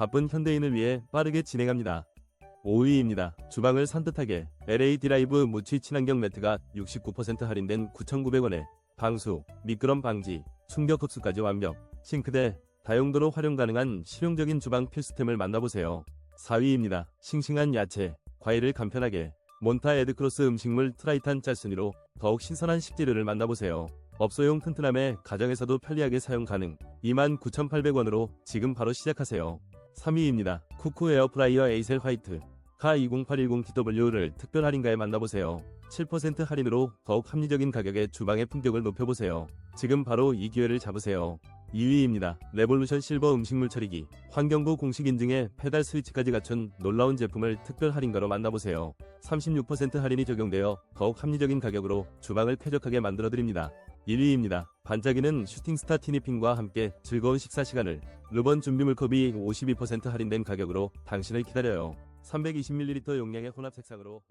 바쁜 현대인을 위해 빠르게 진행합니다. 5위입니다. 주방을 산뜻하게 LA 드라이브 무치 친환경 매트가 69% 할인된 9,900원에 방수, 미끄럼 방지, 충격 흡수까지 완벽, 싱크대, 다용도로 활용 가능한 실용적인 주방 필수템을 만나보세요. 4위입니다. 싱싱한 야채, 과일을 간편하게 몬타 에드크로스 음식물 트라이탄 짤순이로 더욱 신선한 식재료를 만나보세요. 업소용 튼튼함에 가정에서도 편리하게 사용 가능 29,800원으로 지금 바로 시작하세요. 3위입니다. 쿠쿠 에어프라이어 에이셀 화이트 카 20810TW를 특별 할인가에 만나보세요. 7% 할인으로 더욱 합리적인 가격에 주방의 품격을 높여보세요. 지금 바로 이 기회를 잡으세요. 2위입니다. 레볼루션 실버 음식물 처리기 환경부 공식 인증에 페달 스위치까지 갖춘 놀라운 제품을 특별 할인가로 만나보세요. 36% 할인이 적용되어 더욱 합리적인 가격으로 주방을 쾌적하게 만들어드립니다. 1위입니다. 반짝이는 슈팅스타 티니핑과 함께 즐거운 식사 시간을 르번 준비 물 컵이 52% 할인된 가격으로 당신을 기다려요. 320ml 용량의 혼합 색상으로